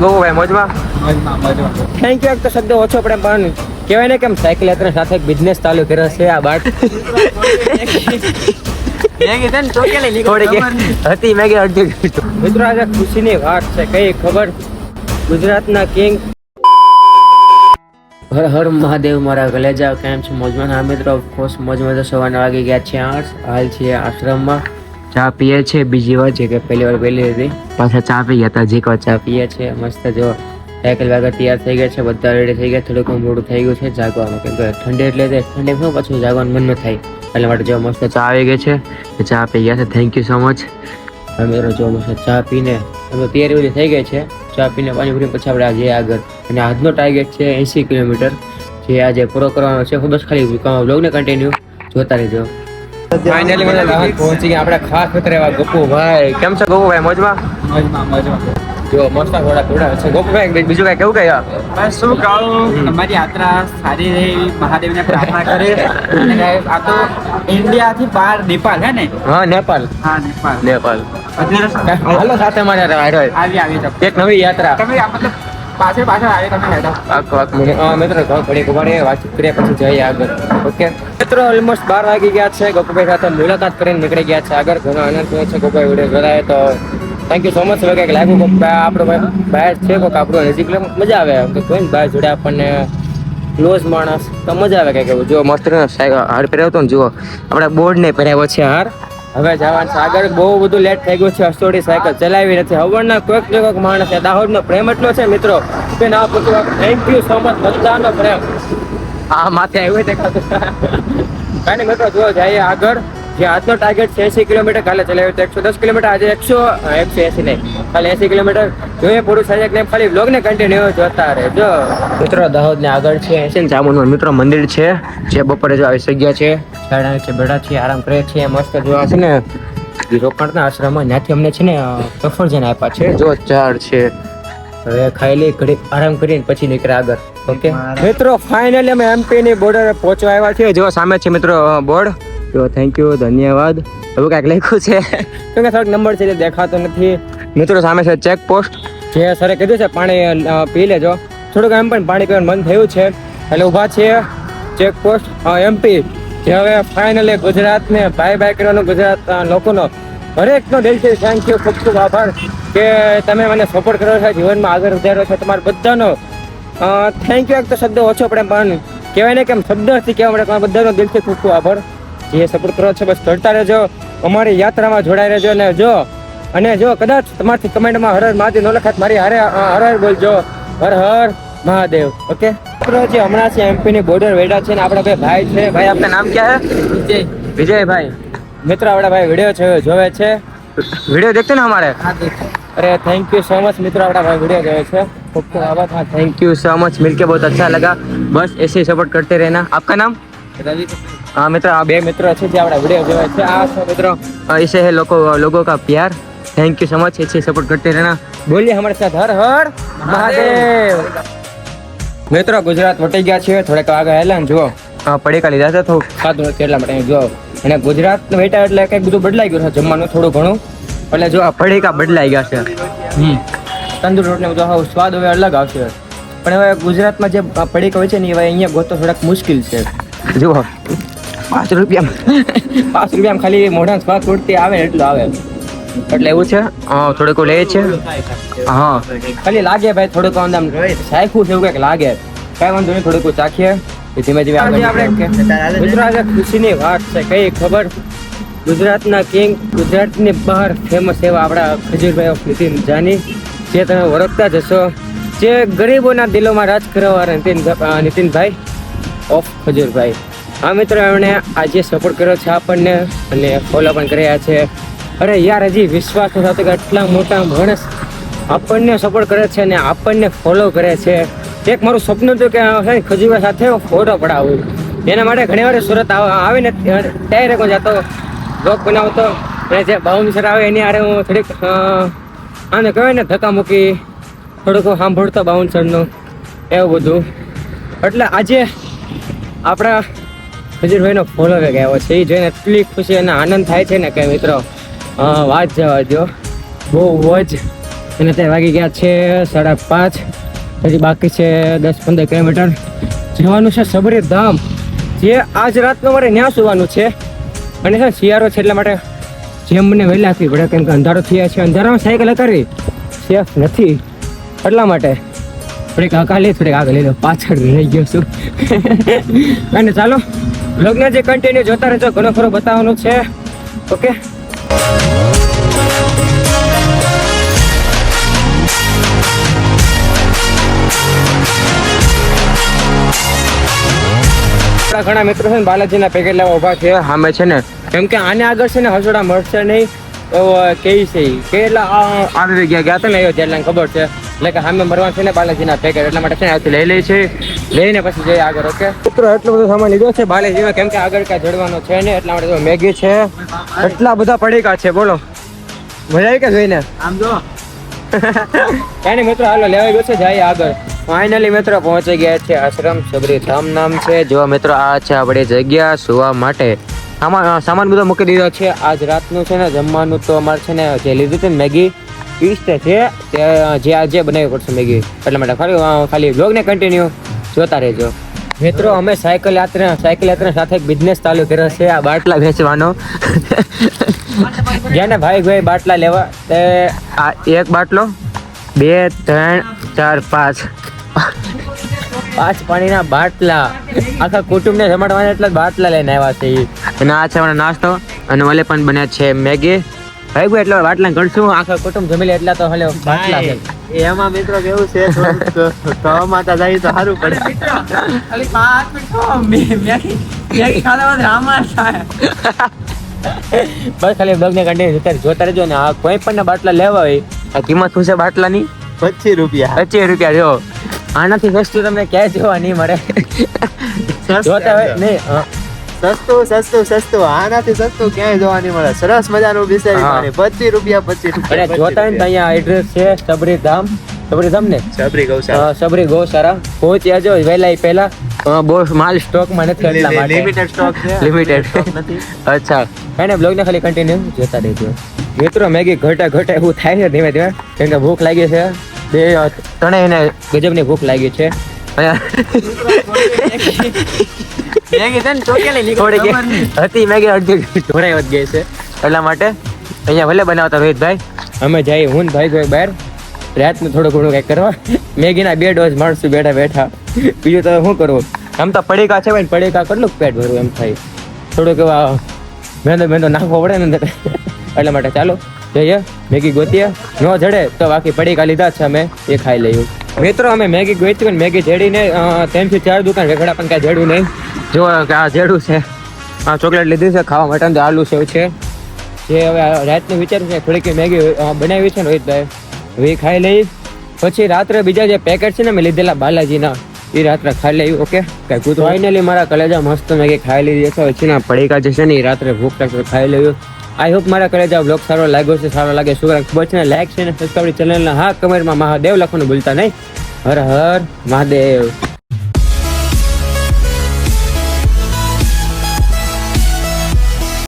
બહુ ભાઈ મોજમાં? Thank you તો શબ્દ ઓછો પડે પણ કહેવાય ને કેમ સાયકલ યાત્રા સાથે એક બિઝનેસ ચાલુ કર્યો છે આ બાટ હતી મેં કે અડધી મિત્રો આજે ખુશીની વાત છે કઈ ખબર? ગુજરાતના કિંગ હર હર મહાદેવ મારા ગલેજા કેમ છે? મોજમાં હા મિત્રો ઓફકોર્સ મોજમાં તો સવારના વાગી ગયા છે આઠ. હાલ છે આશ્રમમાં. ચા પીએ છે. બીજી વાર છે કે પહેલી વાર પહેલી હતી. પાછા ચા પી ગયા હતા. જે વાર ચા પીએ છે. મસ્ત જો સાયકલ વાગર તૈયાર થઈ ગયા છે. બધા રેડી થઈ ગયા. થોડુંક મોડું થઈ ગયું છે. જાગવાનું. કેમ કે ઠંડી એટલે ઠંડી શું પાછું જાગવાનું મન ન થાય. એટલા માટે જો મસ્ત ચા આવી ગઈ છે. ચા પી ગયા છે. થેન્ક યુ સો મચ અમે જો મસ્ત ચા પીને અમે તૈયારી બધી થઈ ગઈ છે. ચા પીને પાણી પીને પછી આપણે આજે આગળ. અને આજનો ટાર્ગેટ છે એંસી કિલોમીટર. જે આજે પૂરો કરવાનો છે. ખૂબ જ ખાલી બ્લોગને કન્ટિન્યુ જોતા રહેજો. ફાઇનલી મને પહોંચી ગયા. આપણા ખાસ મિત્ર એવા ગોપુભાઈ. કેમ છે ગોપુભાઈ? મોજમાં? જો મસ્ત ઘોડા ઘોડા છે. ગોપુભાઈ બીજું કઈ કેવું કઈ બસ શું કહું? તમારી યાત્રા સારી રહી. મહાદેવને પ્રાર્થના કરે અને આ તો ઇન્ડિયાથી બહાર નેપાલ હે ને? હા નેપાલ હા નેપાલ નેપાલ હાલો સાથે મારે આવી આવી એક નવી યાત્રા. તમે મતલબ પાછળ પાછળ આવી તમે હેડો. આખો આખો મિત્રો ઘડી ઘુમાડીએ વાતચીત કરીએ પછી જઈએ આગળ. ઓકે મિત્રો ઓલમોસ્ટ બાર વાગી ગયા છે. ગોપુભાઈ સાથે મુલાકાત કરીને નીકળી ગયા છે. આગળ ઘણો આનંદ થયો છે ગોપાઈ વીડિયો જોડાય તો. થેન્ક યુ સો મચ હવે કંઈક લાગ્યું કે આપણો ભાઈ બહાર છે કોઈક આપણું નજીક મજા આવે કે કોઈ ને બહાર જોડે આપણને ક્લોઝ માણસ તો મજા આવે કંઈક એવું. જો મસ્ત હાર પહેર્યો હતો ને જુઓ. આપણે બોર્ડ ને પહેરાવ્યો છે હાર. હવે જવાનું છે આગળ. બહુ બધું લેટ થઈ ગયું છે. હસોડી સાયકલ ચલાવી નથી. હવરના કોઈક ને કોઈક માણસ છે. દાહોદનો પ્રેમ એટલો છે, મિત્રો, કે ના પૂછવા થેન્ક યુ સો મચ બધાનો પ્રેમ. આ માથે આવ્યું દેખાતું કાંઈ નહીં મિત્રો જો જઈએ આગળ. જે આજનો ટાર્ગેટ છે એસી કિલોમીટર, કાલે ચલાવ્યો તો એકસો દસ કિલોમીટર, આજે એકસો એકસો એસી નહીં. કાલે એસી કિલોમીટર. જોઈએ પૂરું થાય કે ખાલી બ્લોગ ને કન્ટિન્યુ જોતા રહેજો. મિત્રો દાહોદ ને આગળ છે એસી ને જામુનનું મિત્રો મંદિર છે, જે બપોરે જો આવી જગ્યા છે. સાડા છે બેડા છે આરામ કરે છે મસ્ત જોવા છે ને. રોકાણના આશ્રમમાં ત્યાંથી અમને છે ને સફરજન આપ્યા છે. જો ઝાડ છે. હવે ખાઈ લઈ ઘડી આરામ કરીને પછી નીકળે આગળ. ઓકે. મિત્રો ફાઇનલી અમે એમપી ની બોર્ડર પહોંચવા આવ્યા છીએ. જો સામે છે મિત્રો બોર્ડ જો થેન્ક યુ ધન્યવાદ. હવે કાંઈક લખ્યું છે. તો કે થોડોક નંબર છે જે દેખાતો નથી. મિત્રો સામે છે ચેક પોસ્ટ જે સરે કીધું છે પાણી પી લેજો. થોડુંક એમ પણ પાણી પીવાનું મન થયું છે. એટલે ઊભા છીએ. ચેક પોસ્ટ એમપી જે હવે ફાઇનલી ગુજરાતને બાય બાય કરવાનો ગુજરાત લોકોનો હરેકનો દિલથી થેન્ક યુ ખૂબ ખૂબ આભાર કે તમે મને સપોર્ટ કરો છો જીવનમાં આગળ વધારો છો. તમારા બધાનો થેન્ક યુ એક તો શબ્દ ઓછો પડે પણ કહેવાય ને કેમ શબ્દથી કહેવા પડે તમારા બધાનો દિલથી ખૂબ ખૂબ આભાર. જે સપોર્ટ કરો છો બસ ચડતા રહેજો. અમારી યાત્રામાં જોડાઈ રહેજો અને જો અને જો કદાચ તમારથી કમેન્ટમાં હર હર મહાદેવ ન લખાત મારી હરે હર હર બોલજો. હર હર મહાદેવ. ઓકે મિત્રો જે હમણાં છે એમપીની બોર્ડર વેડા છે ને આપણા બે ભાઈ છે. ભાઈ આપના નામ ક્યાં છે? વિજય. વિજયભાઈ. મિત્ર આપણા ભાઈ વીડિયો જોવે છે. વીડિયો દેખતો ને અમારે? હા દેખતો. अरे थैंक यू सो मच मित्र अपना भाई वीडियो गए थे खूब खूब आभार हाँ थैंक यू सो मच मिलके बहुत अच्छा लगा बस ऐसे ही सपोर्ट करते रहना आपका नाम રવિ हाँ मित्र આ બે મિત્રો છે જે આપણા વિડીયો જોવે છે આ છે મિત્રો અ, इसे है लोगों लोगों का प्यार थैंक यू सो मच ऐसे ही सपोर्ट करते रहना बोलिए हमारे साथ हर हर મહાદેવ મિત્રો ગુજરાત વટી ગયા છે થોડાક આગળ હેલા ને જુઓ હા પડીકા લીધા છે થોડું ખાધું નથી એટલા માટે અહીં જુઓ અને ગુજરાત વેટા એટલે કંઈક બધું બદલાઈ ગયું છે જમવાનું થોડું ઘણું એટલે જો આ પડીકા બદલાઈ ગયા છે. હમ. તંદુર રોટને બધું હવે સ્વાદ હવે અલગ આવશે. પણ હવે ગુજરાતમાં જે આ પડીકા હોય છે ને એ હવે અહીંયા ગોતો થોડાક મુશ્કેલ છે. જો પાંચ રૂપિયામાં. પાંચ રૂપિયામાં ખાલી મોઢા સ્વાદ પૂરતી આવે એટલું આવે. એટલે એવું છે? હા થોડુંક લે છે. હા. ખાલી લાગે ભાઈ થોડુંક આમ સાયખું છે એવું કંઈક લાગે. કાંઈ વાંધો નહીં થોડુંક ચાખીએ. ધીમે ધીમે આપણે. ગુજરાત ખુશીની વાત છે કઈ ખબર? ગુજરાતના કિંગ, ગુજરાતની બહાર ફેમસ એવા આપણા ખજૂરભાઈ ઓફ નીતિન જાની જે તમે ઓળખતા જશો જે ગરીબોના દિલોમાં રાજ કરવા નીતિન નીતિનભાઈ ઓફ ખજૂરભાઈ. આ મિત્રો, એમણે આજે સપોર્ટ કર્યો છે આપણને અને ફોલો પણ કર્યા છે. અરે યાર, હજી વિશ્વાસ થતો કે આટલા મોટા માણસ આપણને સપોર્ટ કરે છે અને આપણને ફોલો કરે છે. એક મારું સપનું હતું કે ખજૂરભાઈ સાથે ફોટો પડાવું. એના માટે ઘણી વાર સુરત આવ- આવીને ત્યારે હું જતો. બ્લોગ બનાવતો અને જે બાઉન્સર આવે એની આરે હું થોડીક આને કહેવાય ને ધક્કા મૂકી થોડુંક સાંભળતો બાઉન્સરનું એવું બધું. એટલે આજે આપણા હજીરભાઈનો ફોલો આવ્યો છે. એ જોઈને એટલી ખુશી અને આનંદ થાય છે ને કે મિત્રો વાત જવા દો બહુ જ અને તે વાગી ગયા છે સાડા પાંચ. હજી બાકી છે દસ પંદર કિલોમીટર. જવાનું છે સબરી ધામ જે આજ રાતનું મારે ત્યાં સુવાનું છે. અને હા શિયાળો છે એટલા માટે જેમ મને વહેલા આપવી પડે કેમ કે અંધારો થયા છે, અંધારામાં સાયકલ કરી સેફ નથી. એટલા માટે થોડીક આગળ લઈ થોડીક આગળ લઈ લો પાછળ રહી ગયો છું. અને ચાલો લગ્ન જે કન્ટિન્યુ જોતા રહેજો, ઘણો ખરો બતાવવાનું છે. ઓકે આપણા ઘણા મિત્રો છે ને બાલાજીના પેકેટ લેવા ઊભા છે સામે છે ને. કેમ કે આને આગળ છે ને હસોડા મળશે નહીં. તો કેવી છે કે કેટલા આ- આવી ગયા ગયા હતા ને એ જેટલા ખબર છે. એટલે કે સામે મરવા છે ને બાલાજીના પેકેટ એટલા માટે છે ને આથી લઈ લે છે. લઈને પછી જઈએ આગળ ઓકે? મિત્રો એટલો બધો સામાન લીધો છે બાલાજીમાં. કેમ કે આગળ કાંઈ જડવાનો છે ને એટલા માટે મેગી છે. એટલા બધા પડીકા છે બોલો. મજા આવી કે જોઈને? આમ જો. કાંઈ મિત્રો હાલો લેવાઈ ગયો છે જાય આગળ. ફાઇનલી મિત્રો પહોંચી ગયા છે આશ્રમ સબરી ધામ નામ છે. જો મિત્રો આ છે આપણી જગ્યા સુવા માટે. સામાન સામાન બધો મૂકી દીધો છે. આજ રાતનું છે ને જમવાનું તો અમારે છે ને જે લીધું હતું મેગી ઈસ્ટ છે તે જે આજે બનાવી પડશે મેગી. એટલા માટે ખાલી ખાલી બ્લોગને કન્ટિન્યુ જોતા રહેજો. મિત્રો અમે સાયકલ યાત્રા સાયકલ યાત્રા સાથે એક બિઝનેસ ચાલુ કર્યો છે. આ બાટલા વેચવાનો. જેને ભાઈ ભાઈ બાટલા લેવા તે આ એક બાટલો બે ત્રણ ચાર પાંચ. પાંચ પાણીના બાટલા. આખા કુટુંબને જમાડવાના એટલા બાટલા લઈને આવ્યા છે અને આ છે નાસ્તો. અને ઓલે પણ બન્યા છે મેગી. ભાઈ ભાઈ એટલા બાટલા ગણશું આખા કુટુંબ જમી લે એટલા તો હલે બાટલા છે. એમાં મિત્રો કેવું છે તો માતા જાય તો સારું પડે. ખાલી પાંચ મિનિટ ખાઓ, મેગી મેગી ખાધા બાદ થાય. બસ ખાલી બ્લોગને કન્ટિન્યુ જોતા જોતા રહેજો. ને આ કોઈ પણ બાટલા લેવા હોય આ કિંમત શું છે બાટલાની? પચીસ રૂપિયા. પચીસ રૂપિયા જો. આનાથી સસ્તું તમને ક્યાંય જોવા નહીં મળે. જોતા હોય નહીં. સસ્તું સસ્તું સસ્તું. આનાથી સસ્તું ક્યાંય જોવા નહીં મળે. સરસ મજાનું બિસારી. પાણી પચીસ રૂપિયા પચીસ રૂપિયા જોતા હોય ને અહીંયા એડ્રેસ છે સબરી ધામ. સબરી ધામ ને? સબરી ગૌશાળા. સબરી ગૌશાળા. પહોંચ્યા જો વહેલા પહેલા. બહુ માલ સ્ટોકમાં નથી એટલા માટે. લિમિટેડ સ્ટોક છે. લિમિટેડ નથી. અચ્છા. એને બ્લોગને ખાલી કન્ટિન્યુ જોતા રહેજો. મિત્રો મેગી ઘટા ઘટા એવું થાય છે ધીમે ધીમે કેમ કે ભૂખ લાગી છે. બે અ, ત્રણેયને ગજબની ભૂખ લાગી છે. મેગી છે ને ચોકેલી નીકળી થોડીક હતી મેગી અડધી ઢોરાઈ વધ ગઈ છે. એટલા માટે અહીંયા ભલે બનાવતા રોહિતભાઈ અમે જઈએ હું ને ભાઈ ભાઈ બહાર. રાતનું થોડું ઘણું કંઈક કરવા. મેગીના બે ડોઝ માણસું બેઠા બેઠા. બીજું તો શું કરવું? આમ તો પડીકા છે ભાઈ પડીકા કેટલું પેટ ભરવું એમ થાય. થોડુંક એવા મેંદો મેંદો નાખવો પડે ને અંદર. એટલા માટે ચાલો. જઈએ મેગી ગોતીએ? ન જડે, તો બાકી પડીકા લીધા છે અમે, એ ખાઈ લઈએ. મિત્રો, અમે મેગી ગોતી પણ મેગી જેડીને ત્રણથી ચાર દુકાન વેગડા, પણ કાંઈ જેડું નહીં. જો, આ જેડું છે. આ ચોકલેટ લીધી છે, ખાવા માટે તો આલુ સેવ છે. જે હવે રાતનું વિચાર્યું છે, થોડીક મેગી બનાવી છે ને રોહિતભાઈ. એ ખાઈ લઈ પછી રાત્રે બીજા જે પેકેટ છે ને મેં લીધેલા બાલાજીના, એ રાત્રે ખાઈ લેવી ઓકે? કઈ કૂદ ફાઇનલી મારા કલેજા મસ્ત મેગી ખાઈ લીધી છે. ના પડીકા જે છે ને, એ રાત્રે ભૂખ લાગશે, ખાઈ લેવું આઈ હોપ મારા કલેજા બ્લોગ સારો લાગ્યો છે સારો લાગે શું કરે ખબર છે ને લાઈક છે ને સબસ્ક્રાઈબ ચેનલના હા કમેન્ટમાં મહાદેવ લખવાનું ભૂલતા નહીં. હર હર મહાદેવ.